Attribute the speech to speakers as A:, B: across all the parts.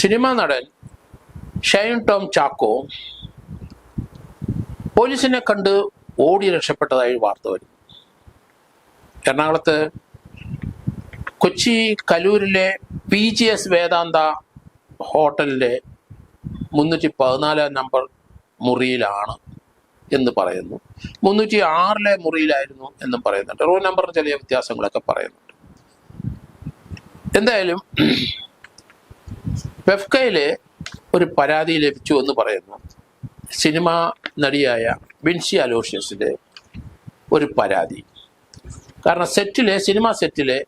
A: Cinema നടൻ ഷൈൻ ടോം ചാക്കോ പോലീസിനെ കണ്ട് ഓടി രക്ഷപ്പെട്ടതായി വാർത്ത വരും. എറണാകുളത്ത് കൊച്ചി കലൂരിലെ പി ജി എസ് വേദാന്ത ഹോട്ടലിലെ മുന്നൂറ്റി പതിനാലാം നമ്പർ മുറിയിലാണ് എന്ന് പറയുന്നു. മുന്നൂറ്റി ആറിലെ മുറിയിലായിരുന്നു എന്നും പറയുന്നുണ്ട്. റൂം നമ്പറിന് ചില വ്യത്യാസങ്ങളൊക്കെ പറയുന്നുണ്ട്. എന്തായാലും പെഫ്കയിലെ ഒരു പരാതി ലഭിച്ചു എന്ന് പറയുന്നു. സിനിമാ നടിയായ ബിൻസി അലോഷ്യസിന്റെ ഒരു പരാതി. കാരണം സെറ്റിലെ സിനിമ സെറ്റിലെ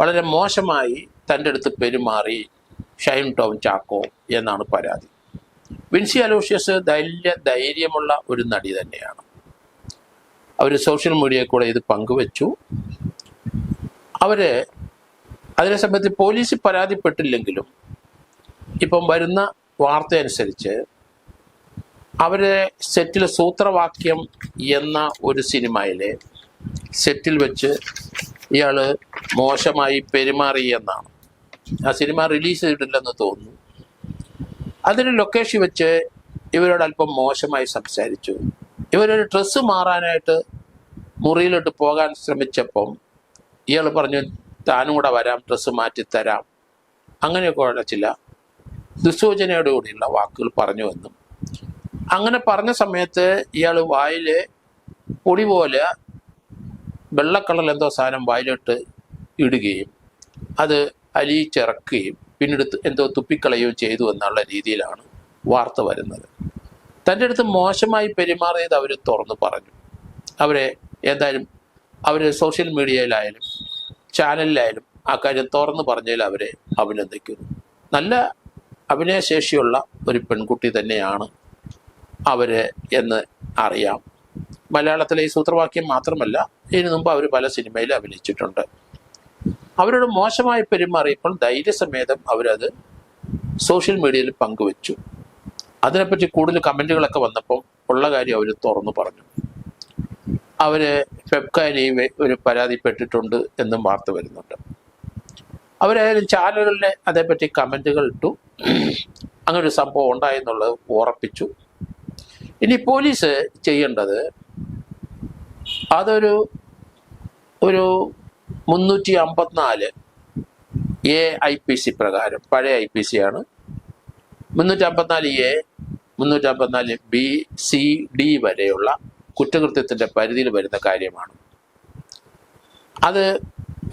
A: വളരെ മോശമായി തന്റെ അടുത്ത് പെരുമാറി ഷൈൻ ടോം ചാക്കോ എന്നാണ് പരാതി. വിൻസി അലോഷ്യസ് ധൈര്യ ധൈര്യമുള്ള ഒരു നടി തന്നെയാണ്. അവർ സോഷ്യൽ മീഡിയയിൽ കൂടെ ഇത് പങ്കുവച്ചു. അവർ അതിനെ സംബന്ധിച്ച് പോലീസ് പരാതിപ്പെട്ടില്ലെങ്കിലും ഇപ്പം വരുന്ന വാർത്ത അനുസരിച്ച് അവരെ സെറ്റിൽ സൂത്രവാക്യം എന്ന ഒരു സിനിമയിലെ സെറ്റിൽ വെച്ച് ഇയാൾ മോശമായി പെരുമാറി എന്നാണ്. ആ സിനിമ റിലീസ് ചെയ്തിട്ടില്ലെന്ന് തോന്നുന്നു. അതിന് ലൊക്കേഷൻ വെച്ച് ഇവരോട് അല്പം മോശമായി സംസാരിച്ചു. ഇവരൊരു ഡ്രസ്സ് മാറാനായിട്ട് മുറിയിലോട്ട് പോകാൻ ശ്രമിച്ചപ്പം ഇയാൾ പറഞ്ഞു താനും കൂടെ വരാം ഡ്രസ്സ് മാറ്റിത്തരാം. അങ്ങനെയൊക്കെ ഉള്ള ചില ദുസ്സൂചനയോടുകൂടിയുള്ള വാക്കുകൾ പറഞ്ഞു എന്നും അങ്ങനെ പറഞ്ഞ സമയത്ത് ഇയാൾ വായിൽ പൊടി പോലെ വെള്ളക്കളൽ എന്തോ സാധനം വായിലിട്ട് ഇടുകയും അത് അലിയിച്ചിറക്കുകയും പിന്നീട് എന്തോ തുപ്പിക്കളയുകയും ചെയ്തു എന്നുള്ള രീതിയിലാണ് വാർത്ത വരുന്നത്. തന്റെ അടുത്ത് മോശമായി പെരുമാറിയത് അവർ തുറന്നു പറഞ്ഞു. അവരെ എന്തായാലും അവർ സോഷ്യൽ മീഡിയയിലായാലും ചാനലിലായാലും ആ കാര്യം തുറന്നു പറഞ്ഞതിൽ അവരെ അഭിനന്ദിക്കുന്നു. നല്ല അഭിനയശേഷിയുള്ള ഒരു പെൺകുട്ടി തന്നെയാണ് അവർ എന്ന് അറിയാം. മലയാളത്തിലെ ഈ സൂത്രവാക്യം മാത്രമല്ല ഇതിനു മുമ്പ് അവർ പല സിനിമയിൽ അഭിനയിച്ചിട്ടുണ്ട്. അവരോട് മോശമായി പെരുമാറിയപ്പോൾ ധൈര്യസമേതം അവരത് സോഷ്യൽ മീഡിയയിൽ പങ്കുവച്ചു. അതിനെപ്പറ്റി കൂടുതൽ കമന്റുകളൊക്കെ വന്നപ്പോൾ ഉള്ള കാര്യം അവർ തുറന്നു പറഞ്ഞു. അവർ ഫെബ്കാരി ഒരു പരാതിപ്പെട്ടിട്ടുണ്ട് എന്നും വാർത്ത വരുന്നുണ്ട്. അവരായാലും ചാനലുകളിലെ അതേപ്പറ്റി കമന്റുകൾ ഇട്ടു. അങ്ങനെ ഒരു സംഭവം ഉണ്ടായെന്നുള്ളത് ഉറപ്പിച്ചു. ഇനി പോലീസ് ചെയ്യേണ്ടത് അതൊരു ഒരു മുന്നൂറ്റി അമ്പത്തിനാല് എ ഐ പി സി പ്രകാരം പഴയ ഐ പി സി ആണ്. മുന്നൂറ്റി അമ്പത്തിനാല് എ മുന്നൂറ്റി അമ്പത്തിനാല് ബി സി ഡി വരെയുള്ള കുറ്റകൃത്യത്തിന്റെ പരിധിയിൽ വരുന്ന കാര്യമാണ്. അത്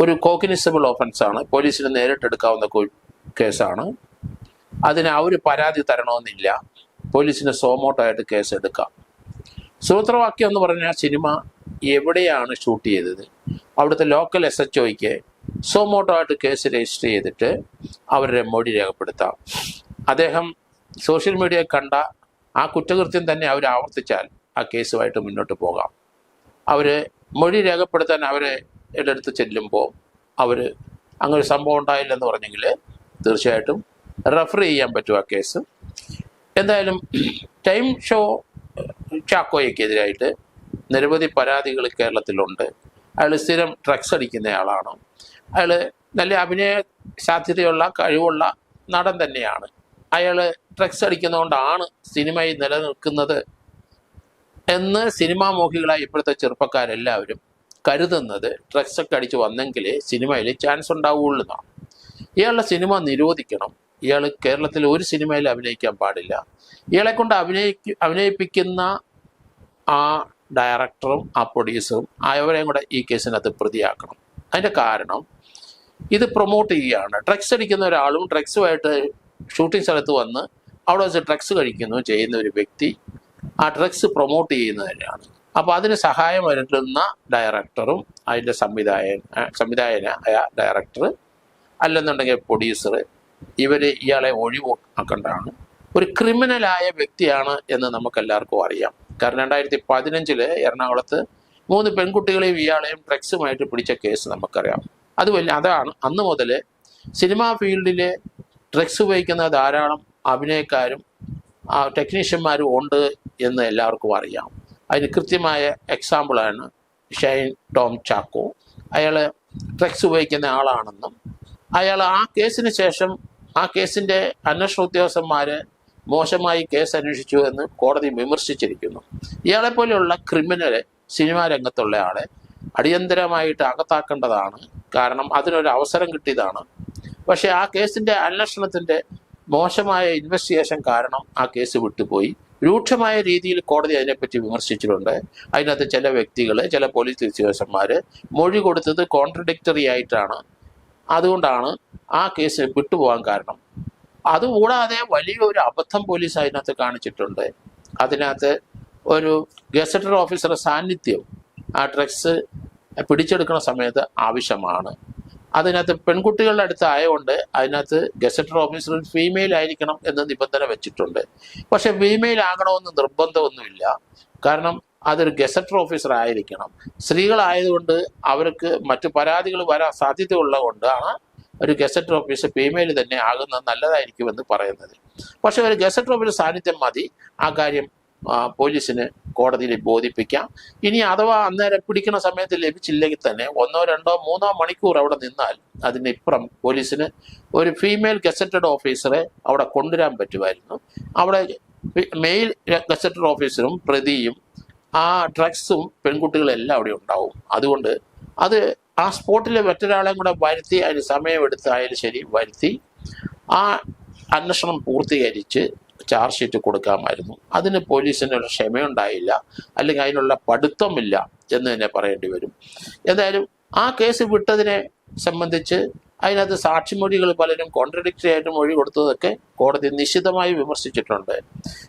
A: ഒരു കോഗ്നിസബിൾ ഓഫൻസ് ആണ് പോലീസിന് നേരിട്ടെടുക്കാവുന്ന കേസാണ്. അതിന് ഒരു പരാതി തരണമെന്നില്ല. പോലീസിന് സോമോട്ടായിട്ട് കേസ് എടുക്കാം സൂത്രവാക്യം എന്ന് പറഞ്ഞാൽ സിനിമ എവിടെയാണ് ഷൂട്ട് ചെയ്തത്? അവിടുത്തെ ലോക്കൽ എസ് എച്ച് ഒയ്ക്ക് സോമോട്ടോയായിട്ട് കേസ് രജിസ്റ്റർ ചെയ്തിട്ട് അവരുടെ മൊഴി രേഖപ്പെടുത്താം. അദ്ദേഹം സോഷ്യൽ മീഡിയ കണ്ട ആ കുറ്റകൃത്യം തന്നെ അവർ ആവർത്തിച്ചാൽ ആ കേസുമായിട്ട് മുന്നോട്ട് പോകാം. അവർ മൊഴി രേഖപ്പെടുത്താൻ അവരെ അടുത്ത് ചെല്ലുമ്പോൾ അവർ അങ്ങനെ സംഭവം ഉണ്ടായില്ലെന്ന് പറഞ്ഞെങ്കിൽ തീർച്ചയായിട്ടും റെഫർ ചെയ്യാൻ പറ്റും ആ കേസ് എന്തായാലും ടൈം ഷോ ചാക്കോയ്ക്കെതിരായിട്ട് നിരവധി പരാതികൾ കേരളത്തിലുണ്ട്. അയാൾ സ്ഥിരം ഡ്രഗ്സ് അടിക്കുന്നയാളാണ്. അയാൾ നല്ല അഭിനയ സാധ്യതയുള്ള കഴിവുള്ള നടൻ തന്നെയാണ്. അയാൾ ഡ്രഗ്സ് അടിക്കുന്നതുകൊണ്ടാണ് സിനിമയിൽ നിലനിൽക്കുന്നത് എന്ന് സിനിമാ മോഹികളായ ഇപ്പോഴത്തെ ചെറുപ്പക്കാരെല്ലാവരും കരുതുന്നത് ഡ്രഗ്സ് ഒക്കെ അടിച്ച് വന്നെങ്കിലേ സിനിമയിൽ ചാൻസ് ഉണ്ടാവുള്ളൂ എന്നാണ്. ഇയാളുടെ സിനിമ നിരോധിക്കണം. ഇയാൾ കേരളത്തിൽ ഒരു സിനിമയിൽ അഭിനയിക്കാൻ പാടില്ല. ഇയാളെ കൊണ്ട് അഭിനയിക്ക അഭിനയിപ്പിക്കുന്ന ആ ഡയറക്ടറും ആ പ്രൊഡ്യൂസറും അവരെയും കൂടെ ഈ കേസിനകത്ത് പ്രതിയാക്കണം. അതിന്റെ കാരണം ഇത് പ്രൊമോട്ട് ചെയ്യുകയാണ്. ഡ്രഗ്സ് അടിക്കുന്ന ഒരാളും ഡ്രഗ്സുമായിട്ട് ഷൂട്ടിംഗ് സ്ഥലത്ത് വന്ന് അവിടെ വെച്ച് ഡ്രഗ്സ് കഴിക്കുന്നു ചെയ്യുന്ന ഒരു വ്യക്തി ആ ഡ്രഗ്സ് പ്രൊമോട്ട് ചെയ്യുന്നതിനാണ് അപ്പോൾ അതിന് സഹായം വരുന്ന ഡയറക്ടറും അതിന്റെ സംവിധായക സംവിധായന ഡയറക്ടർ അല്ലെന്നുണ്ടെങ്കിൽ പ്രൊഡ്യൂസർ ഇവർ ഇയാളെ ഒഴിവാക്കേണ്ടതാണ്. ഒരു ക്രിമിനലായ വ്യക്തിയാണ് എന്ന് നമുക്ക് എല്ലാവർക്കും അറിയാം. കാരണം രണ്ടായിരത്തി പതിനഞ്ചിൽ എറണാകുളത്ത് മൂന്ന് പെൺകുട്ടികളെയും ഇയാളെയും ഡ്രഗ്സുമായിട്ട് പിടിച്ച കേസ് നമുക്കറിയാം. അതുമല്ല അതാണ് അന്ന് മുതൽ സിനിമാ ഫീൽഡിലെ ഡ്രഗ്സ് ഉപയോഗിക്കുന്ന ധാരാളം അഭിനയക്കാരും ടെക്നീഷ്യന്മാരും ഉണ്ട് എന്ന് എല്ലാവർക്കും അറിയാം. അതിന് കൃത്യമായ എക്സാമ്പിളാണ് ഷൈൻ ടോം ചാക്കോ. അയാൾ ഡ്രഗ്സ് ഉപയോഗിക്കുന്ന ആളാണെന്നും അയാൾ ആ കേസിന് ശേഷം ആ കേസിന്റെ അന്വേഷണ ഉദ്യോഗസ്ഥന്മാർ മോശമായി കേസ് അന്വേഷിച്ചു എന്ന് കോടതി വിമർശിച്ചിരിക്കുന്നു. ഇയാളെ പോലെയുള്ള ക്രിമിനൽ സിനിമാ രംഗത്തുള്ള ആളെ അടിയന്തരമായിട്ട് അകത്താക്കേണ്ടതാണ്. കാരണം അതിനൊരു അവസരം കിട്ടിയതാണ്. പക്ഷേ ആ കേസിന്റെ അന്വേഷണത്തിന്റെ മോശമായ ഇൻവെസ്റ്റിഗേഷൻ കാരണം ആ കേസ് വിട്ടുപോയി. രൂക്ഷമായ രീതിയിൽ കോടതി അതിനെപ്പറ്റി വിമർശിച്ചിട്ടുണ്ട്. അതിനകത്ത് ചില വ്യക്തികൾ ചില പോലീസ് ഉദ്യോഗസ്ഥന്മാർ മൊഴി കൊടുത്തത് കോൺട്രഡിക്ടറി ആയിട്ടാണ്. അതുകൊണ്ടാണ് ആ കേസ് വിട്ടുപോകാൻ കാരണം. അതുകൂടാതെ വലിയൊരു അബദ്ധം പോലീസ് അതിനകത്ത് കാണിച്ചിട്ടുണ്ട്. അതിനകത്ത് ഒരു ഗസറ്റർ ഓഫീസറുടെ സാന്നിധ്യം ആ ഡ്രഗ്സ് പിടിച്ചെടുക്കുന്ന സമയത്ത് ആവശ്യമാണ്. അതിനകത്ത് പെൺകുട്ടികളുടെ അടുത്ത് ആയതുകൊണ്ട് അതിനകത്ത് ഗസറ്റർ ഓഫീസറിൽ ഫീമെയിൽ ആയിരിക്കണം എന്ന് നിബന്ധന വെച്ചിട്ടുണ്ട്. പക്ഷെ ഫീമെയിൽ ആകണമെന്ന് നിർബന്ധമൊന്നുമില്ല. കാരണം അതൊരു ഗസറ്റർ ഓഫീസർ ആയിരിക്കണം. സ്ത്രീകളായതുകൊണ്ട് അവർക്ക് മറ്റു പരാതികൾ വരാൻ സാധ്യത ഉള്ളതുകൊണ്ടാണ് ഒരു ഗസറ്റർ ഓഫീസർ ഫീമെയിൽ തന്നെ ആകുന്നത് നല്ലതായിരിക്കുമെന്ന് പറയുന്നത്. പക്ഷെ ഒരു ഗസറ്റഡ് ഓഫീസർ സാന്നിധ്യം മതി. ആ കാര്യം പോലീസിന് കോടതിയിൽ ബോധിപ്പിക്കാം. ഇനി അഥവാ അന്നേരം പിടിക്കുന്ന സമയത്ത് ലഭിച്ചില്ലെങ്കിൽ തന്നെ ഒന്നോ രണ്ടോ മൂന്നോ മണിക്കൂർ അവിടെ നിന്നാൽ അതിന് ഇപ്പുറം പോലീസിന് ഒരു ഫീമെയിൽ ഗസറ്റഡ് ഓഫീസറെ അവിടെ കൊണ്ടുവരാൻ പറ്റുമായിരുന്നു. അവിടെ മെയിൽ ഗസറ്റഡ് ഓഫീസറും പ്രതിയും ആ ഡ്രഗ്സും പെൺകുട്ടികളെല്ലാം അവിടെ ഉണ്ടാവും. അതുകൊണ്ട് അത് ആ സ്പോട്ടിൽ മറ്റൊരാളെയും കൂടെ വരുത്തി അതിന് സമയമെടുത്തായാലും ശരി വരുത്തി ആ അന്വേഷണം പൂർത്തീകരിച്ച് ചാർജ് ഷീറ്റ് കൊടുക്കാമായിരുന്നു. അതിന് പോലീസിനൊരു ക്ഷമയുണ്ടായില്ല. അല്ലെങ്കിൽ അതിനുള്ള പഠിത്തമില്ല എന്ന് തന്നെ പറയേണ്ടി വരും. എന്തായാലും ആ കേസ് വിട്ടതിനെ സംബന്ധിച്ച് അതിനകത്ത് സാക്ഷിമൊഴികൾ പലരും കോൺട്രഡിക്ടറി ആയിട്ട് മൊഴി കൊടുത്തതൊക്കെ കോടതി നിശിതമായി വിമർശിച്ചിട്ടുണ്ട്.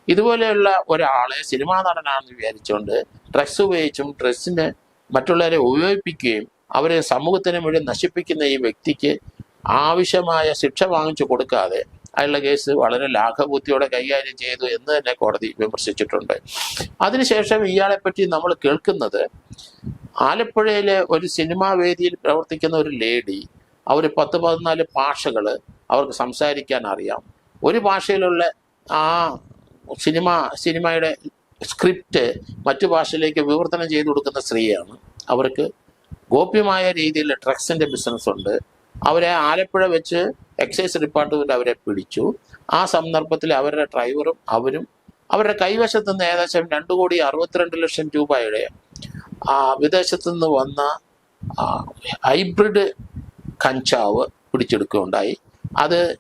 A: ഇതുപോലെയുള്ള ഒരാളെ സിനിമാ നടനാണെന്ന് വിചാരിച്ചുകൊണ്ട് ഡ്രഗ്സ് ഉപയോഗിച്ചും ഡ്രഗ്സിന് മറ്റുള്ളവരെ ഉപയോഗിപ്പിക്കുകയും അവരെ സമൂഹത്തിനെ മുഴുവൻ നശിപ്പിക്കുന്ന ഈ വ്യക്തിക്ക് ആവശ്യമായ ശിക്ഷ വാങ്ങിച്ചു കൊടുക്കാതെ അയാളുടെ കേസ് വളരെ ലാഘബുദ്ധിയോടെ കൈകാര്യം ചെയ്തു എന്ന് തന്നെ കോടതി വിമർശിച്ചിട്ടുണ്ട്. അതിനുശേഷം ഇയാളെ പറ്റി നമ്മൾ കേൾക്കുന്നത് ആലപ്പുഴയിലെ ഒരു സിനിമാ വേദിയിൽ പ്രവർത്തിക്കുന്ന ഒരു ലേഡി അവർ പത്ത് പതിനാല് ഭാഷകൾ അവർക്ക് സംസാരിക്കാൻ അറിയാം. ഒരു ഭാഷയിലുള്ള ആ സിനിമ സിനിമയുടെ സ്ക്രിപ്റ്റ് മറ്റു ഭാഷയിലേക്ക് വിവർത്തനം ചെയ്തു കൊടുക്കുന്ന സ്ത്രീയാണ്. അവർക്ക് ഗോപ്യമായ രീതിയിൽ ഡ്രഗ്സിന്റെ ബിസിനസ് ഉണ്ട് അവരെ ആലപ്പുഴ വെച്ച് എക്സൈസ് ഡിപ്പാർട്ട്മെന്റ് അവരെ പിടിച്ചു. ആ സന്ദർഭത്തിൽ അവരുടെ ഡ്രൈവറും അവരും അവരുടെ കൈവശത്ത് നിന്ന് ഏകദേശം രണ്ടു കോടി അറുപത്തിരണ്ട് ലക്ഷം രൂപയുടെ ആ വിദേശത്തു നിന്ന് വന്ന ഹൈബ്രിഡ് കഞ്ചാവ് പിടിച്ചെടുക്കുകയുണ്ടായി. അത്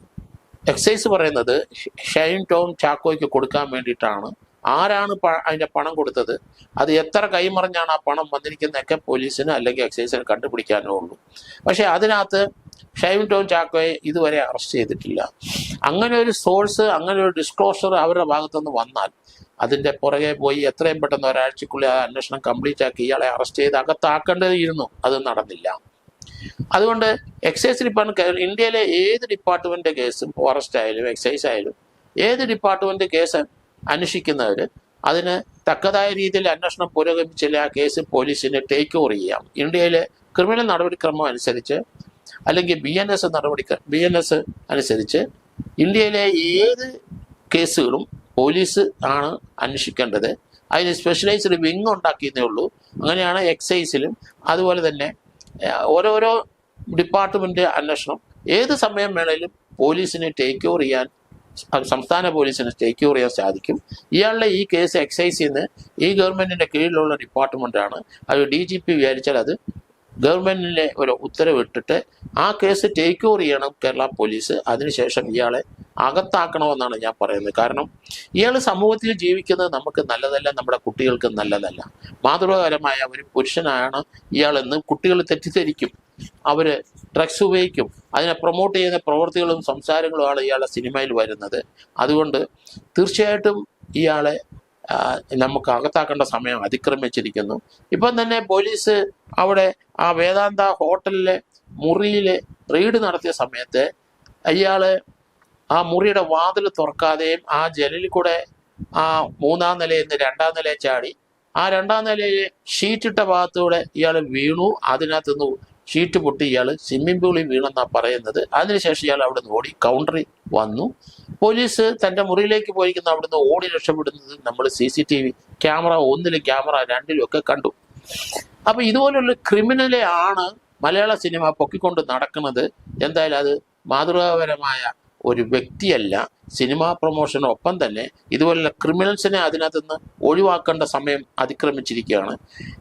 A: എക്സൈസ് പറയുന്നത് ഷൈൻ ടോം ചാക്കോയ്ക്ക് കൊടുക്കാൻ വേണ്ടിയിട്ടാണ്. ആരാണ് അതിന്റെ പണം കൊടുത്തത്? അത് എത്ര കൈമറിഞ്ഞാണ് ആ പണം വന്നിരിക്കുന്നതൊക്കെ പോലീസിന് അല്ലെങ്കിൽ എക്സൈസിന് കണ്ടുപിടിക്കാനേ ഉള്ളൂ. പക്ഷെ അതിനകത്ത് ഷൈൻ ടോം ചാക്കോയെ ഇതുവരെ അറസ്റ്റ് ചെയ്തിട്ടില്ല. അങ്ങനെ ഒരു സോഴ്സ് അങ്ങനെ ഒരു ഡിസ്ക്ലോഷർ അവരുടെ ഭാഗത്തുനിന്ന് വന്നാൽ അതിന്റെ പുറകെ പോയി എത്രയും പെട്ടെന്ന് ഒരാഴ്ചക്കുള്ളിൽ ആ അന്വേഷണം കംപ്ലീറ്റ് ആക്കി ഇയാളെ അറസ്റ്റ് ചെയ്ത് അകത്താക്കേണ്ടതിരുന്നു അത് നടന്നില്ല. അതുകൊണ്ട് എക്സൈസ് ഡിപ്പാർട്ട്മെന്റ് ഇന്ത്യയിലെ ഏത് ഡിപ്പാർട്ട്മെന്റ് കേസും ഫോറസ്റ്റ് ആയാലും എക്സൈസ് ആയാലും ഏത് ഡിപ്പാർട്ട്മെന്റ് കേസ് അന്വേഷിക്കുന്നവർ അതിന് തക്കതായ രീതിയിൽ അന്വേഷണം പുരോഗമിച്ചില്ല ആ കേസ് പോലീസിന് ടേക്ക് ഓവർ ചെയ്യാം. ഇന്ത്യയിലെ ക്രിമിനൽ നടപടിക്രമം അനുസരിച്ച് അല്ലെങ്കിൽ ബി എൻ എസ് നടപടി ബി എൻ എസ് അനുസരിച്ച് ഇന്ത്യയിലെ ഏത് കേസുകളും പോലീസ് ആണ് അന്വേഷിക്കേണ്ടത്. അതിന് സ്പെഷ്യലൈസ്ഡ് വിങ് ഉണ്ടാക്കിയെന്നേ ഉള്ളൂ. അങ്ങനെയാണ് എക്സൈസിലും അതുപോലെ തന്നെ ഓരോരോ ഡിപ്പാർട്ട്മെന്റ് അന്വേഷണം. ഏത് സമയം വേണേലും പോലീസിന് ടേക്ക് ഓവർ ചെയ്യാൻ സംസ്ഥാന പോലീസിന് ടേക്ക് ഓവർ ചെയ്യാൻ സാധിക്കും. ഇയാളുടെ ഈ കേസ് എക്സൈസിൽ നിന്ന് ഈ ഗവൺമെന്റിന്റെ കീഴിലുള്ള ഡിപ്പാർട്ട്മെന്റാണ് അത് ഡി ജി പി വിചാരിച്ചാൽ അത് ഗവൺമെന്റിനെ ഒരു ഉത്തരവിട്ടിട്ട് ആ കേസ് ടേക്ക് ഓവർ ചെയ്യണം കേരള പോലീസ്. അതിനുശേഷം ഇയാളെ അകത്താക്കണമെന്നാണ് ഞാൻ പറയുന്നത്. കാരണം ഇയാൾ സമൂഹത്തിൽ ജീവിക്കുന്നത് നമുക്ക് നല്ലതല്ല നമ്മുടെ കുട്ടികൾക്ക് നല്ലതല്ല. മാതൃകാപരമായ ഒരു പുരുഷനാണ് ഇയാളെന്ന് കുട്ടികൾ തെറ്റിദ്ധരിക്കും. അവർ ഡ്രഗ്സ് ഉപയോഗിക്കും. അതിനെ പ്രൊമോട്ട് ചെയ്യുന്ന പ്രവൃത്തികളും സംസാരങ്ങളുമാണ് ഇയാളെ സിനിമയിൽ വരുന്നത്. അതുകൊണ്ട് തീർച്ചയായിട്ടും ഇയാളെ നമുക്ക് അകത്താക്കേണ്ട സമയം അതിക്രമിച്ചിരിക്കുന്നു. ഇപ്പം തന്നെ പോലീസ് അവിടെ ആ വേദാന്ത ഹോട്ടലിലെ മുറിയിൽ റെയ്ഡ് നടത്തിയ സമയത്ത് അയാൾ ആ മുറിയുടെ വാതിൽ തുറക്കാതെയും ആ ജനലിൽ കൂടെ ആ മൂന്നാം നിലയിൽ നിന്ന് രണ്ടാം നിലയിൽ ചാടി. ആ രണ്ടാം നിലയിൽ ഷീറ്റിട്ട ഭാഗത്തൂടെ ഇയാൾ വീണു. അതിനകത്തുനിന്ന് ഷീറ്റ് പൊട്ടി ഇയാൾ സ്വിമ്മിംഗ് പൂളിൽ വീണെന്നാ പറയുന്നത്. അതിനുശേഷം ഇയാൾ അവിടുന്ന് ഓടി കൗണ്ടറിൽ വന്നു. പോലീസ് തന്റെ മുറിയിലേക്ക് പോയിരിക്കുന്ന അവിടുന്ന് ഓടി രക്ഷപ്പെടുന്നത് നമ്മൾ C C T V camera ഒന്നിലും ക്യാമറ രണ്ടിലും ഒക്കെ കണ്ടു. അപ്പൊ ഇതുപോലുള്ള ക്രിമിനലെ ആണ് മലയാള സിനിമ പൊക്കിക്കൊണ്ട് നടക്കുന്നത്. എന്തായാലും അത് മാതൃകാപരമായ ഒരു വ്യക്തിയല്ല. സിനിമാ പ്രൊമോഷനൊപ്പം തന്നെ ഇതുപോലുള്ള ക്രിമിനൽസിനെ അതിനകത്ത് നിന്ന് ഒഴിവാക്കേണ്ട സമയം അതിക്രമിച്ചിരിക്കുകയാണ്.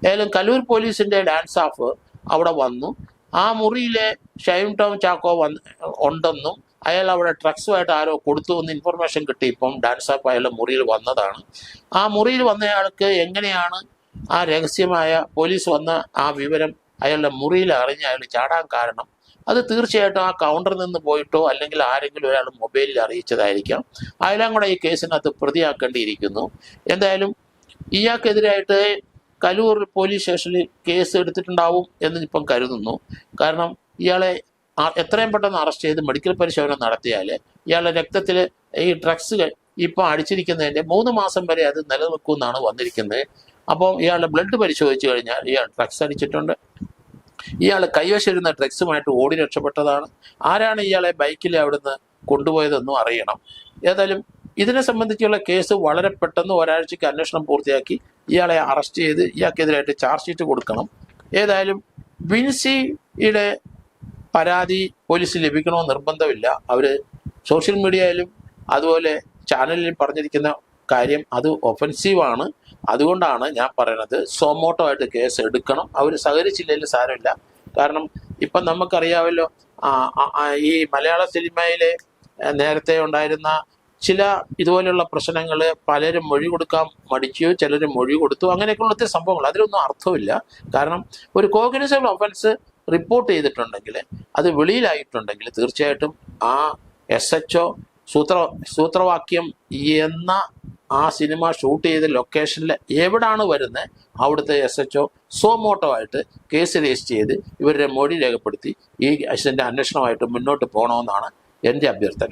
A: ഏതായാലും കലൂർ പോലീസിന്റെ ഡാൻസ് ഓഫ് അവിടെ വന്നു. ആ മുറിയിലെ ഷൈൻ ടോം ചാക്കോ വന്ന് ഉണ്ടെന്നും അയാൾ അവിടെ ഡ്രഗ്സുമായിട്ട് ആരോ കൊടുത്തു എന്ന് ഇൻഫർമേഷൻ കിട്ടി. ഇപ്പം ഡാൻസ് ആപ്പ് അയാളുടെ മുറിയിൽ വന്നതാണ്. ആ മുറിയിൽ വന്നയാൾക്ക് എങ്ങനെയാണ് ആ രഹസ്യമായ പോലീസ് വന്ന ആ വിവരം അയാളുടെ മുറിയിൽ അറിഞ്ഞ് അയാൾ ചാടാൻ കാരണം? അത് തീർച്ചയായിട്ടും ആ കൗണ്ടറിൽ നിന്ന് പോയിട്ടോ അല്ലെങ്കിൽ ആരെങ്കിലും ഒരാൾ മൊബൈലിൽ അറിയിച്ചതായിരിക്കാം. അയാളും കൂടെ ഈ കേസിനകത്ത് പ്രതിയാക്കേണ്ടിയിരിക്കുന്നു. എന്തായാലും ഇയാൾക്കെതിരായിട്ട് കലൂർ പോലീസ് സ്റ്റേഷനിൽ കേസ് എടുത്തിട്ടുണ്ടാവും എന്ന് ഇപ്പം കരുതുന്നു. കാരണം ഇയാളെ എത്രയും പെട്ടെന്ന് അറസ്റ്റ് ചെയ്ത് മെഡിക്കൽ പരിശോധന നടത്തിയാൽ ഇയാളുടെ രക്തത്തിൽ ഈ ഡ്രഗ്സുകൾ ഇപ്പം അടിച്ചിരിക്കുന്നതിന്റെ മൂന്ന് മാസം വരെ അത് നിലനിൽക്കുമെന്നാണ് വന്നിരിക്കുന്നത്. അപ്പോൾ ഇയാളുടെ ബ്ലഡ് പരിശോധിച്ച് കഴിഞ്ഞാൽ ഇയാൾ ഡ്രഗ്സ് അടിച്ചിട്ടുണ്ട്. ഇയാൾ കൈവശിരുന്ന ഡ്രഗ്സുമായിട്ട് ഓടി രക്ഷപ്പെട്ടതാണ്. ആരാണ് ഇയാളെ ബൈക്കിൽ അവിടുന്ന് കൊണ്ടുപോയതെന്നും അറിയണം. ഏതായാലും ഇതിനെ സംബന്ധിച്ചുള്ള കേസ് വളരെ പെട്ടെന്ന് ഒരാഴ്ചയ്ക്ക് അന്വേഷണം പൂർത്തിയാക്കി ഇയാളെ അറസ്റ്റ് ചെയ്ത് ഇയാൾക്കെതിരായിട്ട് ചാർജ് ഷീറ്റ് കൊടുക്കണം. ഏതായാലും വിൻസിയുടെ പരാതി പോലീസിൽ ലഭിക്കണമെന്ന് നിർബന്ധമില്ല. അവർ സോഷ്യൽ മീഡിയയിലും അതുപോലെ ചാനലിലും പറഞ്ഞിരിക്കുന്ന കാര്യം അത് ഒഫൻസീവാണ് അതുകൊണ്ടാണ് ഞാൻ പറയുന്നത് സോമോട്ടോ ആയിട്ട് കേസ് എടുക്കണം. അവർ സഹകരിച്ചില്ലെങ്കിൽ സാരമില്ല. കാരണം ഇപ്പം നമുക്കറിയാമല്ലോ ഈ മലയാള സിനിമയിലെ നേരത്തെ ഉണ്ടായിരുന്ന ചില ഇതുപോലെയുള്ള പ്രശ്നങ്ങൾ പലരും മൊഴി കൊടുക്കാൻ മടിച്ചു ചിലർ മൊഴി കൊടുത്തു അങ്ങനെയൊക്കെയുള്ള ഒത്തിരി സംഭവങ്ങൾ. അതിലൊന്നും അർത്ഥമില്ല. കാരണം ഒരു കോഗ്നിസബിൾ ഒഫൻസ് റിപ്പോർട്ട് ചെയ്തിട്ടുണ്ടെങ്കിൽ അത് വെളിയിലായിട്ടുണ്ടെങ്കിൽ തീർച്ചയായിട്ടും ആ എസ് എച്ച് ഒ സൂത്ര സൂത്രവാക്യം എന്ന ആ സിനിമ ഷൂട്ട് ചെയ്ത ലൊക്കേഷനിൽ എവിടാണ് വരുന്നത് അവിടുത്തെ എസ് എച്ച് ഒ സോമോട്ടോ ആയിട്ട് കേസ് രജിസ്റ്റർ ചെയ്ത് ഇവരുടെ മൊഴി രേഖപ്പെടുത്തി ഈ അച്ഛന്റെ അന്വേഷണമായിട്ട് മുന്നോട്ട് പോകണമെന്നാണ് എന്റെ അഭ്യർത്ഥന.